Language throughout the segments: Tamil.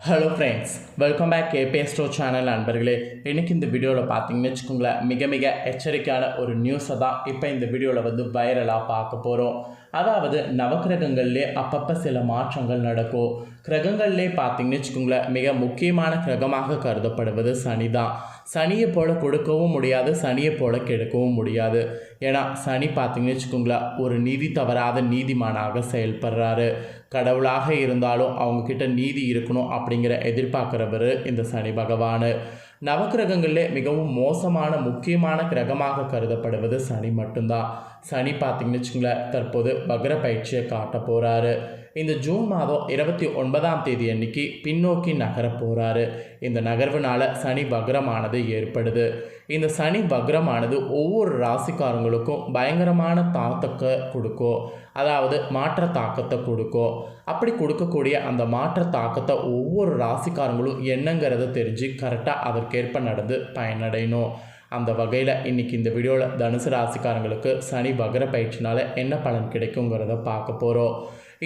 ஹலோ ஃப்ரெண்ட்ஸ் வெல்கம் பேக் கேபே ஸ்டோ சேனல் நண்பர்களே. இன்றைக்கி இந்த வீடியோவில் பார்த்தீங்கன்னு வச்சுக்கோங்களேன் மிக மிக எச்சரிக்கையான ஒரு நியூஸை தான் இப்போ இந்த வீடியோவில் வந்து வைரலாக பார்க்க போகிறோம் அதாவது நவக்கிரகங்கள்லே அப்பப்போ சில மாற்றங்கள் நடக்கும் கிரகங்கள்லே பார்த்தீங்கன்னு வச்சுக்கோங்களேன் மிக முக்கியமான கிரகமாக கருதப்படுவது சனி தான். சனியை போல கொடுக்கவும் முடியாது சனியை போல கெடுக்கவும் முடியாது. ஏன்னா சனி பார்த்தீங்கன்னு வச்சுக்கோங்களேன் ஒரு நீதி தவறாத நீதிமானாக செயல்படுறாரு. கடவுளாக இருந்தாலும் அவங்கக்கிட்ட நீதி இருக்கணும் அப்படிங்கிற எதிர்பார்க்குறவர் இந்த சனி பகவான். நவக்கிரகங்களிலே மிகவும் மோசமான முக்கியமான கிரகமாக கருதப்படுவது சனி மட்டும்தான். சனி பார்த்தீங்கன்னு வச்சுங்களேன் தற்போது வக்ர பயிற்சியை காட்ட போகிறாரு இந்த ஜூன் மாதம் இருபத்தி ஒன்பதாம் தேதி அன்னைக்கு பின்னோக்கி நகர போகிறாரு இந்த நகர்வுனால சனி வக்ரமானது ஏற்படுது. இந்த சனி வக்ரமானது ஒவ்வொரு ராசிக்காரங்களுக்கும் பயங்கரமான தாக்கத்தை கொடுக்கும் அதாவது மாற்ற தாக்கத்தை கொடுக்கும் அப்படி கொடுக்கக்கூடிய அந்த மாற்ற தாக்கத்தை ஒவ்வொரு ராசிக்காரங்களும் என்னங்கிறத தெரிஞ்சு கரெக்டாக அதற்கேற்ப நடந்து பயனடையணும். அந்த வகையில் இன்றைக்கி இந்த வீடியோவில் தனுசு ராசிக்காரங்களுக்கு சனி வகர பயிற்சினால் என்ன பலன் கிடைக்குங்கிறத பார்க்க போகிறோம்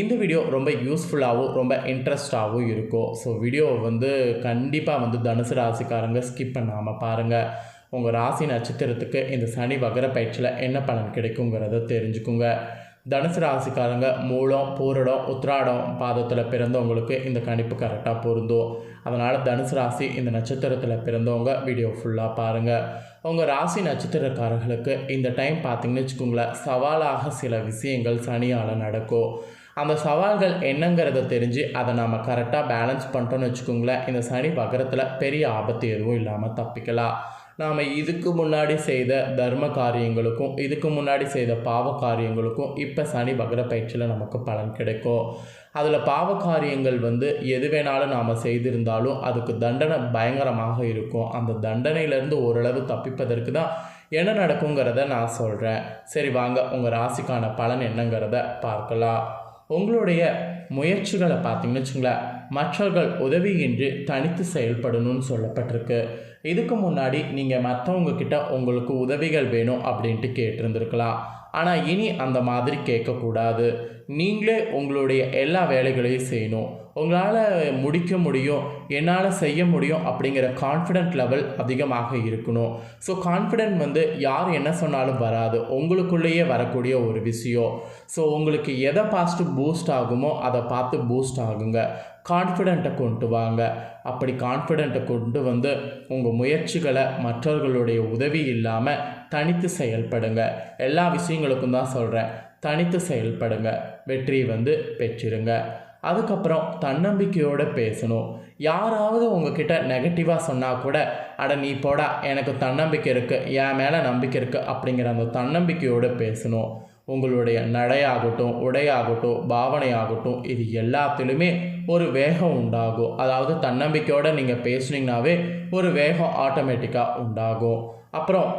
இந்த வீடியோ ரொம்ப யூஸ்ஃபுல்லாகவும் ரொம்ப இன்ட்ரெஸ்டாகவும் இருக்கும். ஸோ வீடியோவை வந்து கண்டிப்பாக வந்து தனுசு ராசிக்காரங்க ஸ்கிப் பண்ணாமல் பாருங்கள் உங்கள் ராசி நட்சத்திரத்துக்கு இந்த சனி வகர பயிற்சியில் என்ன பலன் கிடைக்குங்கிறத தெரிஞ்சுக்குங்க. தனுசு ராசிக்காரங்க மூலம் பூரடம் உத்ராடம் பாதத்தில் பிறந்தவங்களுக்கு இந்த கணிப்பு கரெக்டாக பொருந்தும். அதனால் தனுசு ராசி இந்த நட்சத்திரத்தில் பிறந்தவங்க வீடியோ ஃபுல்லாக பாருங்கள் உங்கள் ராசி நட்சத்திரக்காரர்களுக்கு இந்த டைம் பார்த்தீங்கன்னு வச்சுக்கோங்களேன் சவாலாக சில விஷயங்கள் சனியால் நடக்கும். அந்த சவால்கள் என்னங்கிறத தெரிஞ்சு அதை நாம் கரெக்டாக பேலன்ஸ் பண்ணிட்டோம்னு வச்சுக்கோங்களேன் இந்த சனி வகரத்தில் பெரிய ஆபத்து எதுவும் இல்லாமல் தப்பிக்கலாம். நாம் இதுக்கு முன்னாடி செய்த தர்ம காரியங்களுக்கும் இதுக்கு முன்னாடி செய்த பாவ காரியங்களுக்கும் இப்போ சனி பகர பயிற்சியில் நமக்கு பலன் கிடைக்கும். அதில் பாவ காரியங்கள் வந்து எது வேணாலும் நாம் செய்திருந்தாலும் அதுக்கு தண்டனை பயங்கரமாக இருக்கும். அந்த தண்டனையிலேருந்து ஓரளவு தப்பிப்பதற்கு தான் என்ன நடக்குங்கிறத நான் சொல்கிறேன் சரி வாங்க உங்கள் ராசிக்கான பலன் என்னங்கிறத பார்க்கலாம். உங்களுடைய முயற்சிகளை பார்த்தீங்கன்னு வச்சுங்களேன் மற்றவர்கள் உதவியின்றி தனித்து செயல்படணும்னு சொல்லப்பட்டிருக்கு. இதுக்கு முன்னாடி நீங்கள் மற்றவங்க கிட்ட உங்களுக்கு உதவிகள் வேணும் அப்படின்ட்டு கேட்டிருந்துருக்கலாம். ஆனால் இனி அந்த மாதிரி கேட்கக்கூடாது. நீங்களே உங்களுடைய எல்லா வேலைகளையும் செய்யணும். உங்களால் முடிக்க முடியும் என்னால் செய்ய முடியும் அப்படிங்கிற கான்ஃபிடென்ட் லெவல் அதிகமாக இருக்கணும். ஸோ கான்ஃபிடென்ட் வந்து யார் என்ன சொன்னாலும் வராது. உங்களுக்குள்ளேயே வரக்கூடிய ஒரு விஷயம். ஸோ உங்களுக்கு எதை பார்த்து பூஸ்ட் ஆகுமோ அதை பார்த்து பூஸ்ட் ஆகுங்க. கான்ஃபிடென்ட்டை கொண்டு வாங்க. அப்படி கான்ஃபிடென்ட்டை கொண்டு வந்து உங்கள் முயற்சிகளை மற்றவர்களுடைய உதவி இல்லாமல் தனித்து செயல்படுங்க. எல்லா விஷயங்களுக்கும் தான் சொல்கிறேன் தனித்து செயல்படுங்க. வெற்றி வந்து பெற்றிருங்க. அதுக்கப்புறம் தன்னம்பிக்கையோடு பேசணும். யாராவது உங்ககிட்ட நெகட்டிவாக சொன்னால் கூட அட நீ போடா எனக்கு தன்னம்பிக்கை இருக்குது என் மேலே நம்பிக்கை இருக்குது அப்படிங்கிற அந்த தன்னம்பிக்கையோடு பேசணும். உங்களுடைய நடையாகட்டும் உடையாகட்டும் பாவனையாகட்டும் இது எல்லாத்திலுமே ஒரு வேகம் உண்டாகும். அதாவது தன்னம்பிக்கையோடு நீங்கள் பேசுனீங்கனாவே ஒரு வேகம் ஆட்டோமேட்டிக்காக உண்டாகும். அப்புறம்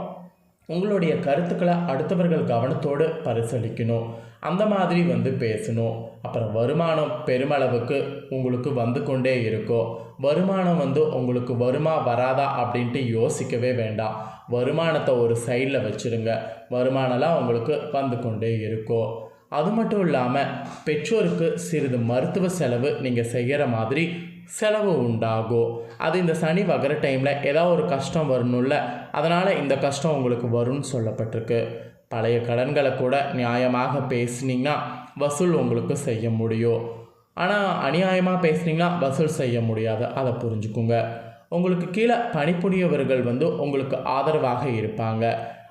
உங்களுடைய கருத்துக்களை அடுத்தவர்கள் கவனத்தோடு பரிசீலிக்கணும். அந்த மாதிரி வந்து பேசணும். அப்புறம் வருமானம் பெருமளவுக்கு உங்களுக்கு வந்து கொண்டே இருக்கும் வருமானம் வந்து உங்களுக்கு வருமா வராதா அப்படின்ட்டு யோசிக்கவே வேண்டாம். வருமானத்தை ஒரு சைடில் வச்சுருங்க. வருமானம்லாம் உங்களுக்கு வந்து கொண்டே இருக்கும் அது மட்டும் இல்லாமல் பெற்றோருக்கு சிறிது மருத்துவ செலவு நீங்கள் செய்கிற மாதிரி செலவு உண்டாகும் அது இந்த சனி வகர டைமில் ஏதாவது ஒரு கஷ்டம் வரணும்ல அதனால் இந்த கஷ்டம் உங்களுக்கு வரும்னு சொல்லப்பட்டிருக்கு. பழைய கடன்களை கூட நியாயமாக பேசுனீங்கன்னா வசூல் உங்களுக்கு செய்ய முடியும். ஆனால் அநியாயமாக பேசுனீங்கன்னா வசூல் செய்ய முடியாது. அதை புரிஞ்சுக்குங்க. உங்களுக்கு கீழே பணிபுரியவர்கள் வந்து உங்களுக்கு ஆதரவாக இருப்பாங்க.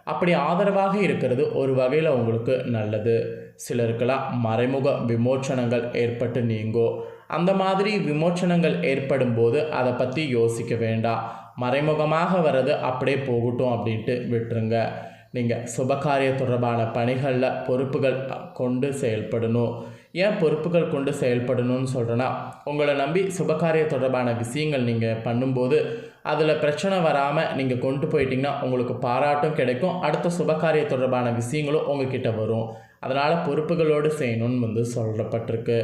அப்படி ஆதரவாக இருக்கிறது ஒரு வகையில் உங்களுக்கு நல்லது. சிலருக்கெல்லாம் மறைமுக விமோச்சனங்கள் ஏற்பட்டு நீங்கும் அந்த மாதிரி விமோச்சனங்கள் ஏற்படும் போது அதை பற்றி யோசிக்க வேண்டாம் மறைமுகமாக வர்றது அப்படியே போகட்டும் அப்படின்ட்டு விட்டுருங்க. நீங்கள் சுபகாரிய தொடர்பான பணிகளில் பொறுப்புகள் கொண்டு செயல்படணும். ஏன் பொறுப்புகள் கொண்டு செயல்படணும்னு சொல்கிறேன்னா உங்களை நம்பி சுபகாரிய தொடர்பான விஷயங்கள் நீங்கள் பண்ணும்போது அதில் பிரச்சனை வராமல் நீங்கள் கொண்டு போயிட்டீங்கன்னா உங்களுக்கு பாராட்டும் கிடைக்கும். அடுத்த சுபகாரிய தொடர்பான விஷயங்களும் உங்ககிட்ட வரும். அதனால் பொறுப்புகளோடு செய்யணும்னு வந்து சொல்லப்பட்டிருக்கு.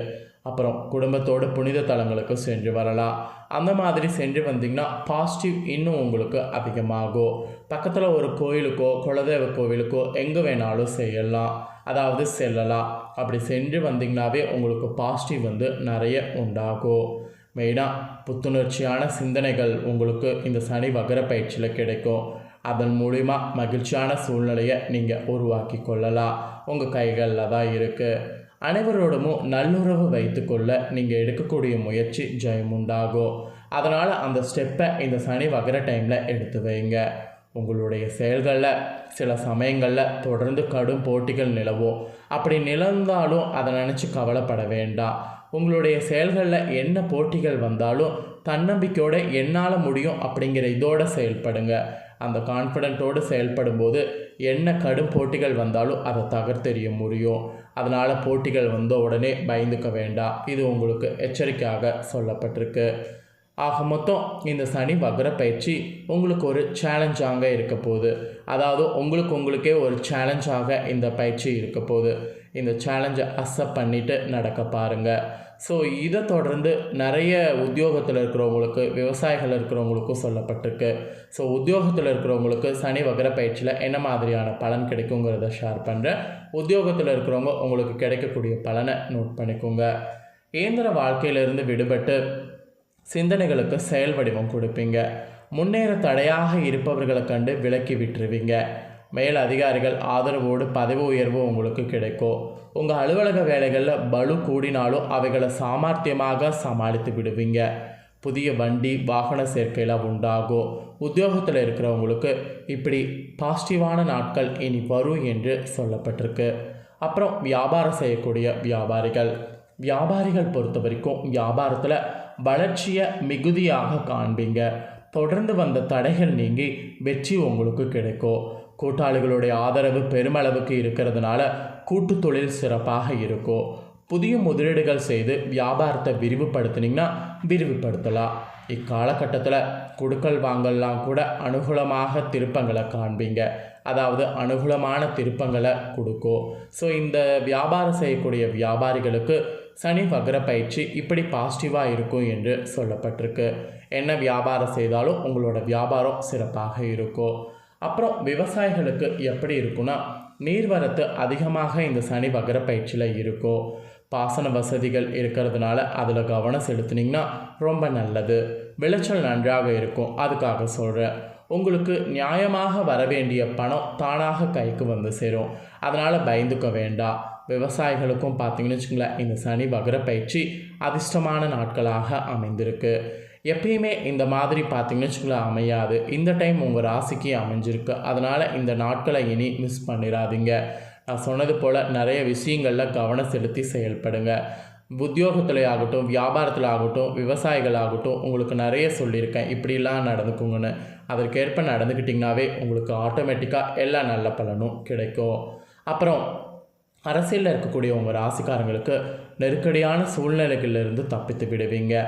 அப்புறம் குடும்பத்தோடு புனித தலங்களுக்கு சென்று வரலாம். அந்த மாதிரி சென்று வந்தீங்கன்னா பாசிட்டிவ் இன்னும் உங்களுக்கு அதிகமாகும். பக்கத்தில் ஒரு கோயிலுக்கோ குலதெய்வ கோவிலுக்கோ எங்கே வேணாலும் செய்யலாம். அதாவது செல்லலாம். அப்படி சென்று வந்தீங்கன்னாவே உங்களுக்கு பாசிட்டிவ் வந்து நிறைய உண்டாகும். மெயினாக புத்துணர்ச்சியான சிந்தனைகள் உங்களுக்கு இந்த சனி வகர பயிற்சியில் கிடைக்கும். அதன் மூலிமா மகிழ்ச்சியான சூழ்நிலையை நீங்கள் உருவாக்கி கொள்ளலாம். உங்கள் கைகளில் தான் இருக்குது அனைவரோடமும் நல்லுறவு வைத்துக்கொள்ள நீங்கள் எடுக்கக்கூடிய முயற்சி ஜெயம் உண்டாகும் அதனால் அந்த ஸ்டெப்பை இந்த சனி வகிற டைமில் எடுத்து வைங்க. உங்களுடைய செயல்களில் சில சமயங்களில் தொடர்ந்து கடும் போட்டிகள் நிலவும். அப்படி நிலந்தாலும் அதை நினச்சி கவலைப்பட வேண்டாம். உங்களுடைய செயல்களில் என்ன போட்டிகள் வந்தாலும் தன்னம்பிக்கையோடு என்னால் முடியும் அப்படிங்கிற இதோடு செயல்படுங்க. அந்த கான்ஃபிடென்ட்டோடு செயல்படும் போது என்ன கடும் போட்டிகள் வந்தாலும் அதை தகர்த்தெறிய முடியும். அதனால் போட்டிகள் வந்த உடனே பயந்துக்க வேண்டாம். இது உங்களுக்கு எச்சரிக்கையாக சொல்லப்பட்டிருக்கு. ஆக மொத்தம் இந்த சனி வக்ர பயிற்சி உங்களுக்கு ஒரு சேலஞ்சாக இருக்க போகுது. அதாவது உங்களுக்கு உங்களுக்கே ஒரு சேலஞ்சாக இந்த பயிற்சி இருக்க போகுது. இந்த சேலஞ்சை அக்செப்ட் பண்ணிவிட்டு நடக்க பாருங்கள் ஸோ இதை தொடர்ந்து நிறைய உத்தியோகத்தில் இருக்கிறவங்களுக்கு விவசாயிகள் இருக்கிறவங்களுக்கும் சொல்லப்பட்டிருக்கு. ஸோ உத்தியோகத்தில் இருக்கிறவங்களுக்கு சனி வகர பயிற்சியில் என்ன மாதிரியான பலன் கிடைக்குங்கிறத ஷேர் பண்ணுறேன் உத்தியோகத்தில் இருக்கிறவங்க உங்களுக்கு கிடைக்கக்கூடிய பலனை நோட் பண்ணிக்கோங்க. இயந்திர வாழ்க்கையிலிருந்து விடுபட்டு சிந்தனைகளுக்கு செயல் வடிவம் கொடுப்பீங்க. முன்னேற தடையாக இருப்பவர்களை கண்டு விலக்கி விட்டுருவீங்க. மேல் அதிகாரிகள் ஆதரவோடு பதவி உயர்வு உங்களுக்கு கிடைக்கும் உங்கள் அலுவலக வேலைகளில் பலு கூடினாலும் அவைகளை சாமர்த்தியமாக சமாளித்து விடுவீங்க. புதிய வண்டி வாகன சேர்க்கையில் உண்டாகும் உத்தியோகத்தில் இருக்கிறவங்களுக்கு இப்படி பாசிட்டிவான நாட்கள் இனி வரும் என்று சொல்லப்பட்டிருக்கு. அப்புறம் வியாபாரம் செய்யக்கூடிய வியாபாரிகள். வியாபாரிகள் பொறுத்த வரைக்கும் வியாபாரத்தில் வளர்ச்சியை மிகுதியாக காண்பீங்க. தொடர்ந்து வந்த தடைகள் நீங்கி வெற்றி உங்களுக்கு கிடைக்கும் கூட்டாளிகளுடைய ஆதரவு பெருமளவுக்கு இருக்கிறதுனால கூட்டு தொழில் சிறப்பாக இருக்கும் புதிய முதலீடுகள் செய்து வியாபாரத்தை விரிவுபடுத்தினீங்கன்னா விரிவுபடுத்தலாம். இக்காலகட்டத்தில் கொடுக்கல் வாங்கல்லாம் கூட அனுகூலமாக திருப்பங்களை காண்பீங்க. அதாவது அனுகூலமான திருப்பங்களை கொடுக்கும் ஸோ இந்த வியாபாரம் செய்யக்கூடிய வியாபாரிகளுக்கு சனி வக்ர பயிற்சி இப்படி பாசிட்டிவாக இருக்கும் என்று சொல்லப்பட்டிருக்கு. என்ன வியாபாரம் செய்தாலும் உங்களோட வியாபாரம் சிறப்பாக இருக்கும் அப்புறம் விவசாயிகளுக்கு எப்படி இருக்குன்னா நீர்வரத்து அதிகமாக இந்த சனி வகர பயிற்சியில் இருக்கும் பாசன வசதிகள் இருக்கிறதுனால அதில் கவனம் செலுத்துனீங்கன்னா ரொம்ப நல்லது. விளைச்சல் நன்றாக இருக்கும் அதுக்காக சொல்கிறேன் உங்களுக்கு நியாயமாக வர வேண்டிய பணம் தானாக கைக்கு வந்து சேரும். அதனால் பயந்துக்க வேண்டாம். விவசாயிகளுக்கும் பார்த்தீங்கன்னு வச்சுங்களேன் இந்த சனி வகர பயிற்சி அதிர்ஷ்டமான நாட்களாக அமைந்திருக்கு. எப்பயுமே இந்த மாதிரி பார்த்தீங்கன்னு வச்சுங்களேன் அமையாது. இந்த டைம் உங்கள் ராசிக்கு அமைஞ்சிருக்கு. அதனால் இந்த நாட்களை இனி மிஸ் பண்ணிடாதீங்க நான் சொன்னது போல் நிறைய விஷயங்களில் கவனம் செலுத்தி செயல்படுங்க. உத்தியோகத்தில் ஆகட்டும் வியாபாரத்தில் ஆகட்டும் விவசாயிகள் ஆகட்டும் உங்களுக்கு நிறைய சொல்லியிருக்கேன். இப்படிலாம் நடந்துக்குங்கன்னு. அதற்கேற்ப நடந்துக்கிட்டிங்கனாவே உங்களுக்கு ஆட்டோமேட்டிக்காக எல்லா நல்ல பலனும் கிடைக்கும். அப்புறம் அரசியலில் இருக்கக்கூடிய உங்கள் ராசிக்காரங்களுக்கு நெருக்கடியான சூழ்நிலைகளிலிருந்து தப்பித்து விடுவீங்க.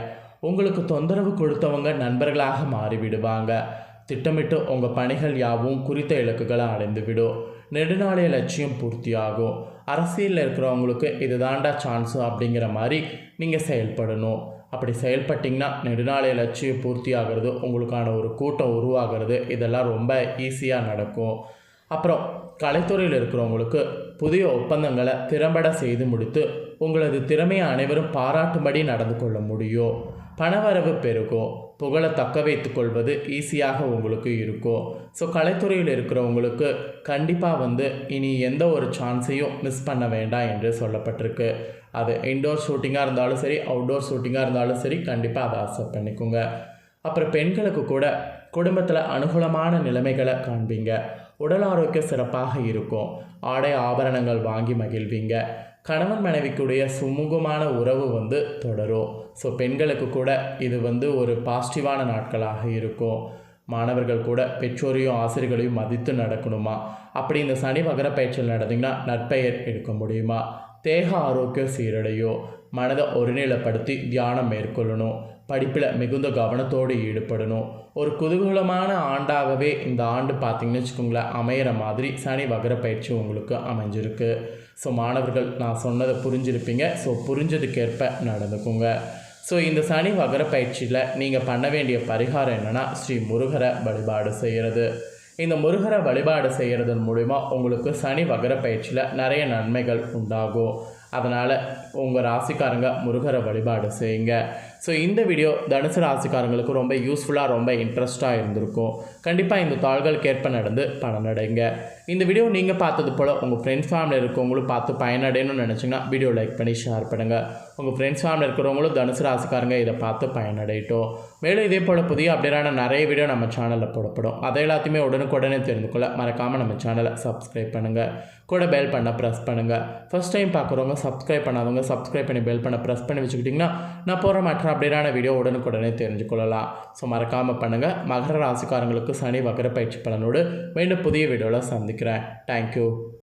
உங்களுக்கு தொந்தரவு கொடுத்தவங்க நண்பர்களாக மாறிவிடுவாங்க. திட்டமிட்டு உங்கள் பணிகள் யாவும் குறித்த இலக்குகளை அடைந்துவிடும். நெடுநாளைய லட்சியம் பூர்த்தியாகும். அரசியலில் இருக்கிறவங்களுக்கு இது தாண்டா சான்ஸு அப்படிங்கிற மாதிரி நீங்கள் செயல்படணும். அப்படி செயல்பட்டிங்கன்னா நெடுநாளைய லட்சியம் பூர்த்தி ஆகிறது உங்களுக்கான ஒரு கூட்டம் உருவாகிறது. இதெல்லாம் ரொம்ப ஈஸியாக நடக்கும். அப்புறம் கலைத்துறையில் இருக்கிறவங்களுக்கு புதிய ஒப்பந்தங்களை திறம்பட செய்து முடித்து உங்களது திறமையை அனைவரும் பாராட்டும்படி நடந்து கொள்ள முடியும். பணவரவு பெருகும் புகழை தக்க வைத்து கொள்வது ஈஸியாக உங்களுக்கு இருக்கும் ஸோ கலைத்துறையில் இருக்கிறவங்களுக்கு கண்டிப்பாக வந்து இனி எந்த ஒரு சான்ஸையும் மிஸ் பண்ண வேண்டாம் என்று சொல்லப்பட்டிருக்கு. அது இன்டோர் ஷூட்டிங்காக இருந்தாலும் சரி அவுட்டோர் ஷூட்டிங்காக இருந்தாலும் சரி கண்டிப்பாக அதை அக்செப்ட் பண்ணிக்கோங்க. அப்புறம் பெண்களுக்கு கூட குடும்பத்தில் அனுகூலமான நிலைமைகளை காண்பீங்க. உடல் ஆரோக்கியம் சிறப்பாக இருக்கும். ஆடை ஆபரணங்கள் வாங்கி மகிழ்வீங்க. கணவன் மனைவிக்குடைய சுமூகமான உறவு வந்து தொடரும். ஸோ பெண்களுக்கு கூட இது வந்து ஒரு பாசிட்டிவான நாட்களாக இருக்கும். மாணவர்கள் கூட பெற்றோரையும் ஆசிரியர்களையும் மதித்து நடக்கணுமா? அப்படி இந்த சனி வகர பயிற்சியில் நடந்தீங்கன்னா நற்பெயர் எடுக்க முடியுமா? தேக ஆரோக்கியம் சீரடையும். மனதை ஒருநிலைப்படுத்தி தியானம் மேற்கொள்ளணும். படிப்பில் மிகுந்த கவனத்தோடு ஈடுபடணும். ஒரு குதூகூலமான ஆண்டாகவே இந்த ஆண்டு பார்த்திங்கன்னு வச்சுக்கோங்களேன் அமையிற மாதிரி சனி வகர பயிற்சி உங்களுக்கு அமைஞ்சிருக்கு. ஸோ மாணவர்கள் நான் சொன்னதை புரிஞ்சிருப்பீங்க. ஸோ புரிஞ்சதுக்கேற்ப நடந்துக்குங்க. ஸோ இந்த சனி வகர பயிற்சியில் நீங்கள் பண்ண வேண்டிய பரிகாரம் என்னென்னா ஸ்ரீ முருகரை வழிபாடு செய்கிறது இந்த முருகரை வழிபாடு செய்கிறதன் மூலிமா உங்களுக்கு சனி வகர பயிற்சியில் நிறைய நன்மைகள் உண்டாகும். அதனால் உங்கள் ராசிக்காரங்க முருகரை வழிபாடு செய்யுங்க. ஸோ இந்த வீடியோ தனுசு ராசிக்காரங்களுக்கு ரொம்ப யூஸ்ஃபுல்லாக ரொம்ப இன்ட்ரெஸ்ட்டாக இருந்திருக்கும். கண்டிப்பாக இந்த தாள்களுக்கு ஏற்ப நடந்து பலனடைங்க இந்த வீடியோ நீங்கள் பார்த்தது போல் உங்கள் ஃப்ரெண்ட்ஸ் ஃபேமிலி இருக்கவங்களும் பார்த்து பயனடையணும்னு நினச்சிங்கன்னா வீடியோ லைக் பண்ணி ஷேர் பண்ணுங்கள் உங்கள் ஃப்ரெண்ட்ஸ் ஃபேமிலி இருக்கிறவங்களும் தனுசு ராசிக்காரங்க இதை பார்த்து பயனடையட்டும். மேலும் இதே போல் புதிய அப்டேட்டான நிறைய வீடியோ நம்ம சேனலில் போடப்படும். அதை எல்லாத்தையுமே உடனுக்குடனே தெரிந்து கொள்ள மறக்காமல் நம்ம சேனலை சப்ஸ்கிரைப் பண்ணுங்கள் கூட பெல் பண்ண ப்ரெஸ் பண்ணுங்கள் ஃபஸ்ட் டைம் பார்க்குறவங்க சப்ஸ்கிரைப் பண்ணாதவங்க சப்ஸ்கிரைப் பண்ணி பெல் பண்ண ப்ரெஸ் பண்ணி வச்சுக்கிட்டிங்கன்னா நான் போகிற மற்ற அப்டேட்டான வீடியோ உடனுக்குடனே தெரிஞ்சுக்கொள்ளலாம். ஸோ மறக்காமல் பண்ணுங்கள் மகர ராசிக்காரங்களுக்கு சனி வகர பயிற்சி பலனோடு மீண்டும் புதிய வீடியோவில் சந்திக்கிறேன். தேங்க்யூ